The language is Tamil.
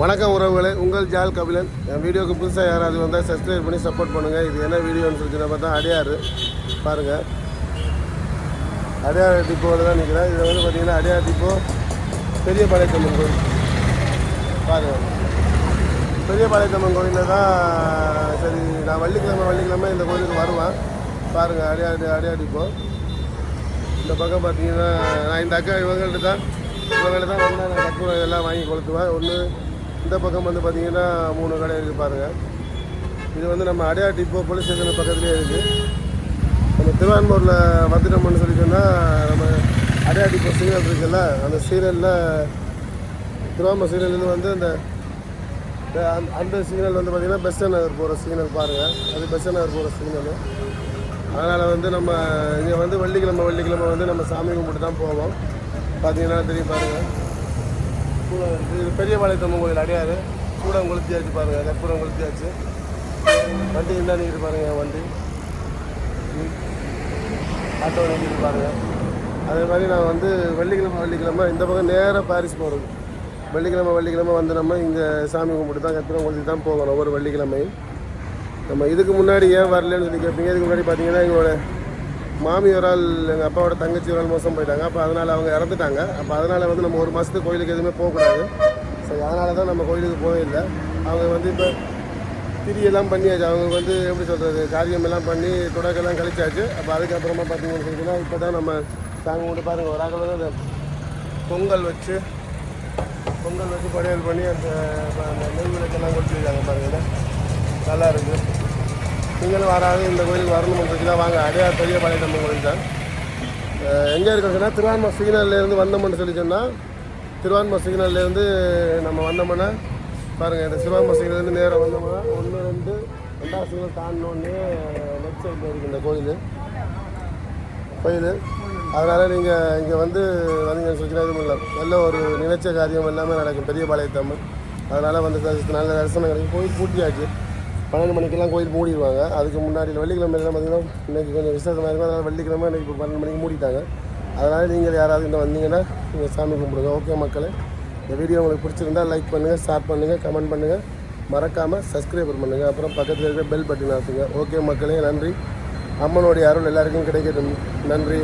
வணக்கம் உறவுகளே உங்கள் ஜால் கபிலன். என் வீடியோக்கு புதுசாக யாராவது வந்தால் சப்ஸ்கிரைப் பண்ணி சப்போர்ட் பண்ணுங்கள் இது என்ன வீடியோன்னு சொல்லி பார்த்தா அடையாறு பாருங்கள் அடையாறு டிப்போவில் தான் நிற்கிறேன் இதில் வந்து பார்த்தீங்கன்னா அடையாறு டிப்போ பெரிய பாளையத்தம்மன் கோயில் பாருங்கள் பெரிய பாளையத்தம்மன் கோயிலில் தான் சரி நான் வள்ளிக்கிழமை வள்ளிக்கிழமை இந்த கோயிலுக்கு வருவேன். பாருங்கள் அடையாறு அடையாறு டிப்போ இந்த பக்கம் பார்த்தீங்கன்னா நான் இந்த அக்கா இவங்கள்ட்ட தான் இவங்கள்ட்ட தான் வந்து நான் கற்பூரம் எல்லாம் வாங்கி கொளுத்துவேன். ஒன்று இந்த பக்கம் வந்து பார்த்தீங்கன்னா மூணு கடை இருக்குது பாருங்கள் இது வந்து நம்ம அடையார் டிப்போ போலீஸ் ஸ்டேஷன் பக்கத்துலேயே இருக்குது நம்ம திருவான்மூரில் வந்துட்டோம்னு சொல்லி சொன்னால் நம்ம அடையார் டிப்போ சீரியல் இருக்குல்ல அந்த சீரியலில் திருவாம சீரியல்லேருந்து வந்து அந்த இந்த அந்த- அந்த சிக்னல் வந்து பார்த்திங்கன்னா பெஸ்ட் நகர் போகிற சிக்னல் பாருங்கள் அது பெஸ்ட் நகர் போகிற சிக்னல் அதனால் வந்து நம்ம இங்கே வந்து வெள்ளிக்கிழமை வெள்ளிக்கிழமை வந்து நம்ம சாமி கும்பிட்டு தான் போவோம். பார்த்தீங்கன்னா தெரியும் பாருங்கள் கூட இது பெரிய பாளையத்தம்மன் கோயில் அடையாறு. கூட கொளுத்தியாச்சு பாருங்கள் கற்பூரம் கொளுத்தியாச்சு வண்டி என்ன நிற்கிது பாருங்கள் வண்டி. ஆட்டோ நிற்கிது பாருங்கள் அதே மாதிரி நான் வந்து வெள்ளிக்கிழமை வெள்ளிக்கிழமை இந்த பக்கம் நேராக பாரிஸ் போகிறது வெள்ளிக்கிழமை வெள்ளிக்கிழமை வந்து நம்ம இங்கே சாமி கும்பிட்டு தான் கற்பூரம் கொளுத்தி தான் போகணும் ஒவ்வொரு வெள்ளிக்கிழமையும். நம்ம இதுக்கு முன்னாடி ஏன் வரலன்னு சொல்லி கேட்பீங்க இதுக்கு முன்னாடி பார்த்தீங்கன்னா எங்களோட மாமி ஒரு ஆள் எங்கள் அப்பாவோட தங்கச்சி ஒரு ஆள் மோசம் போயிட்டாங்க. அப்போ அதனால் அவங்க இறந்துட்டாங்க. அப்போ அதனால் வந்து நம்ம ஒரு மாதத்துக்கு கோயிலுக்கு எதுவுமே போகக்கூடாது சரி அதனால தான் நம்ம கோயிலுக்கு போகவே இல்லை. அவங்க வந்து இப்போ திரியெல்லாம் பண்ணியாச்சு. அவங்க வந்து எப்படி சொல்கிறது காரியம் எல்லாம் பண்ணி தொடக்கெல்லாம் கழிச்சாச்சு. அப்போ அதுக்கப்புறமா பார்த்தீங்கன்னு சொல்லிட்டுனா இப்போ தான் நம்ம சாமி கொண்டு பாருங்கள் ஒரு ஆள் வந்து பொங்கல் வச்சு பொங்கல் வச்சு படையல் பண்ணி அந்த அந்த நெய் விளக்கெல்லாம் கொடுத்துருக்காங்க பாருங்கள் நல்லா இருக்குது நீங்களும் வராது இந்த கோயிலுக்கு வரணும் வாங்க. அடையார் பெரிய பாளையத்தம்மன் கோயில் தான். எங்கே இருக்கிறதுனா திருவான்ம சிக்னல்லேருந்து வந்தோம்னு சொல்லி சொன்னால் திருவான்ம சிக்னல்லேருந்து நம்ம வந்தோம்னா பாருங்கள் இந்த திருவான்ம சிக்னல்லேருந்து நேராக வந்தோம்னா ஒன்று ரெண்டு ரெண்டாவது சிக்னல் தாண்டினோடனே லெஃப்ட் சைடில் இருக்குது இந்த கோயில். கோயில். அதனால் நீங்கள் இங்கே வந்து வந்தீங்கன்னு சொல்லி எதுவும் இல்லை. நல்ல ஒரு நினைச்ச காரியம் எல்லாமே நடக்கும். பெரிய பாளையத்தம்மன் அதனால் வந்து நல்ல தரிசனம் கிடைக்கும். கோயில் பூட்டியாச்சு. பன்னெண்டு மணிக்கெல்லாம் கோயில் மூடிடுவாங்க. அதுக்கு முன்னாடி வெள்ளிக்கிழமைலாம் பார்த்தீங்கன்னா இன்றைக்கி கொஞ்சம் விசேஷமாக இருக்கும். அதனால் வெள்ளிக்கிழமை இன்றைக்கி இப்போ பன்னெண்டு மணிக்கு மூடிட்டாங்க. அதனால் நீங்கள் யாராவது இந்த வந்தீங்கன்னா நீங்கள் சாமி கும்பிடுங்க. ஓகே மக்களே? இந்த வீடியோ உங்களுக்கு பிடிச்சிருந்தா லைக் பண்ணுங்கள் ஷேர் பண்ணுங்கள் கமெண்ட் பண்ணுங்கள் மறக்காமல் சப்ஸ்கிரைபர் பண்ணுங்கள் அப்புறம் பக்கத்தில் இருக்கிற பெல் பட்டன் ஆசுங்க ஓகே மக்களே நன்றி. அம்மனுடைய அருள் எல்லாருக்கும் கிடைக்கட்டும். நன்றி.